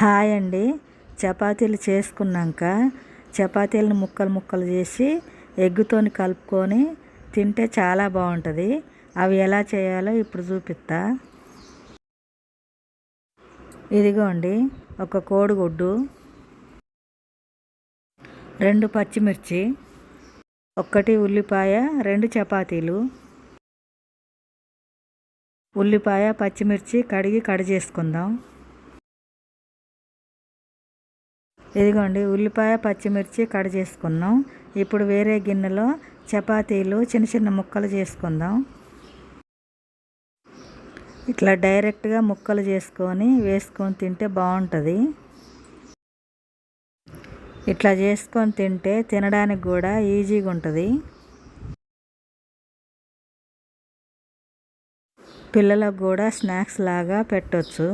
Hi అండి. చపాతీలు చేసుకున్నాక చపాతీలను ముక్కలు ముక్కలు చేసి ఎగ్గుతోని కలుపుకొని తింటే చాలా బాగుంటుంది. అవి ఎలా చేయాలో ఇప్పుడు చూపిస్తా. ఇదిగోండి ఒక కోడిగుడ్డు రెండు పచ్చిమిర్చి ఒక్కటి ఉల్లిపాయ రెండు చపాతీలు ఉల్లిపాయ పచ్చిమిర్చి కడిగి కడి చేసుకుందాం ఇదిగోండి ఉల్లిపాయ పచ్చిమిర్చి కట్ చేసుకున్నాం. ఇప్పుడు వేరే గిన్నెలో చపాతీలు చిన్న చిన్న ముక్కలు చేసుకుందాం. ఇట్లా డైరెక్ట్గా ముక్కలు చేసుకొని వేసుకొని తింటే బాగుంటుంది. ఇట్లా చేసుకొని తింటే తినడానికి కూడా ఈజీగా ఉంటుంది. పిల్లలకు కూడా స్నాక్స్ లాగా పెట్టవచ్చు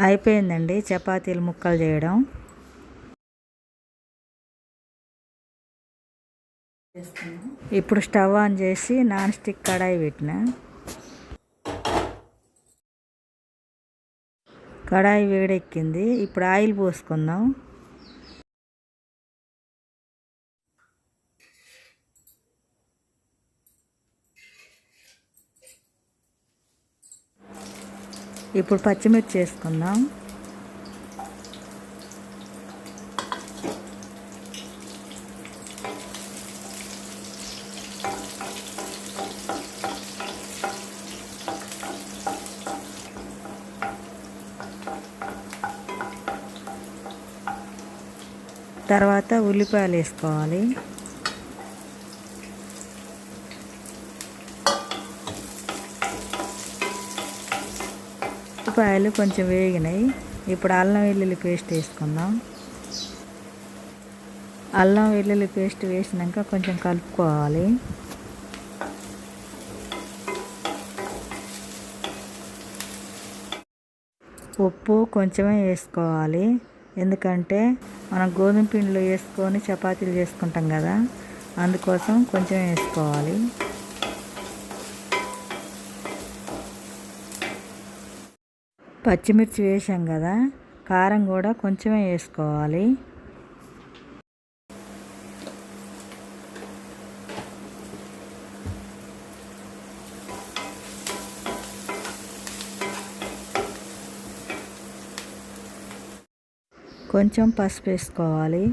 అయిపోయిందండి చపాతీలు ముక్కలు చేయడం. ఇప్పుడు స్టవ్ ఆన్ చేసి నాన్ స్టిక్ కడాయి పెట్టిన. కడాయి వేడెక్కింది. ఇప్పుడు ఆయిల్ పోసుకుందాం. ఇప్పుడు పచ్చిమిర్చి వేసుకుందాం తర్వాత ఉల్లిపాయలు వేసుకోవాలి. ఉల్లిపాయలు కొంచెం వేగినాయి. ఇప్పుడు అల్లం వెల్లుల్లి పేస్ట్ వేసుకుందాం. అల్లం వెల్లుల్లి పేస్ట్ వేసినాక కొంచెం కలుపుకోవాలి. ఉప్పు కొంచెమే వేసుకోవాలి. ఎందుకంటే మనం గోధుమ పిండిలో వేసుకొని చపాతీలు చేసుకుంటాం కదా అందుకోసం కొంచెం వేసుకోవాలి. పచ్చిమిర్చి వేసాం కదా కారం కూడా కొంచెమే వేసుకోవాలి. కొంచెం పసుపు వేసుకోవాలి.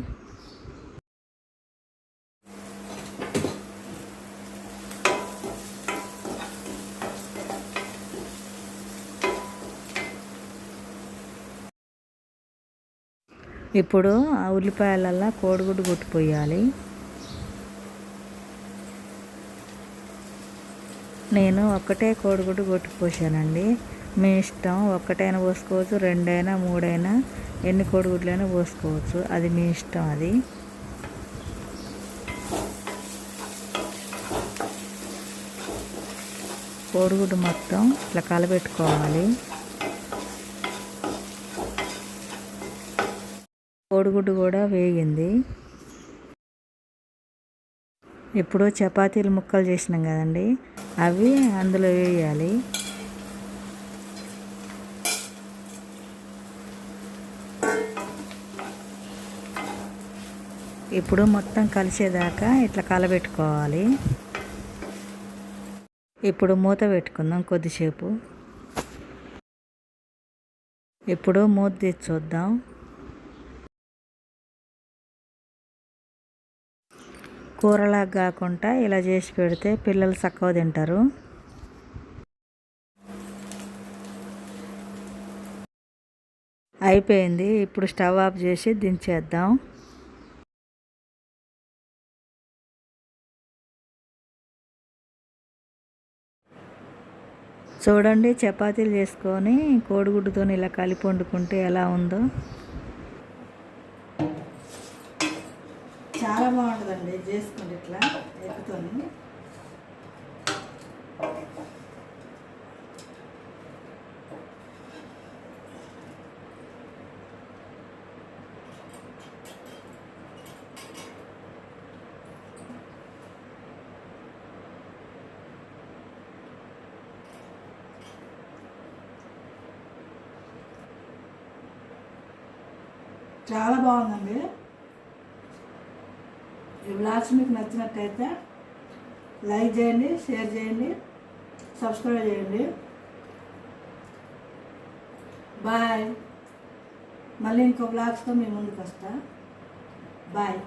ఇప్పుడు ఆ ఉల్లిపాయలల్లా కోడిగుడ్డు కొట్టిపోయాలి నేను ఒక్కటే కోడిగుడ్డు కొట్టిపోసానండి మీ ఇష్టం ఒక్కటైనా పోసుకోవచ్చు రెండైనా మూడైనా ఎన్ని కోడిగుడ్లైనా పోసుకోవచ్చు. అది మీ ఇష్టం అది. కోడిగుడ్డు మొత్తం ఇట్లా కలబెట్టుకోవాలి. కోడిగుడ్డు కూడా వేగింది. ఇప్పుడు చపాతీలు ముక్కలు చేసినాం కదండి. అవి అందులో వేయాలి. ఇప్పుడు మొత్తం కలిసేదాకా ఇట్లా కలబెట్టుకోవాలి. ఇప్పుడు మూత పెట్టుకుందాం కొద్దిసేపు. ఇప్పుడు మూత తీసి చూద్దాం. కూరలాగా కాకుండా ఇలా చేసి పెడితే పిల్లలు చక్కగా తింటారు. అయిపోయింది. ఇప్పుడు స్టవ్ ఆఫ్ చేసి దించేద్దాం. చూడండి చపాతీలు చేసుకొని కోడిగుడ్డుతో ఇలా కలిపి వండుకుంటే ఎలా ఉందో. చూడండి చేసుకోండి ఇట్లా ఎక్కుతాను చాలా బాగుందండి. ఈ మీకు నచ్చినట్టయితే లైక్ చేయండి షేర్ చేయండి సబ్స్క్రైబ్ చేయండి. బాయ్. మళ్ళీ ఇంకో బ్లాగ్స్తో మీ ముందుకు వస్తా బాయ్.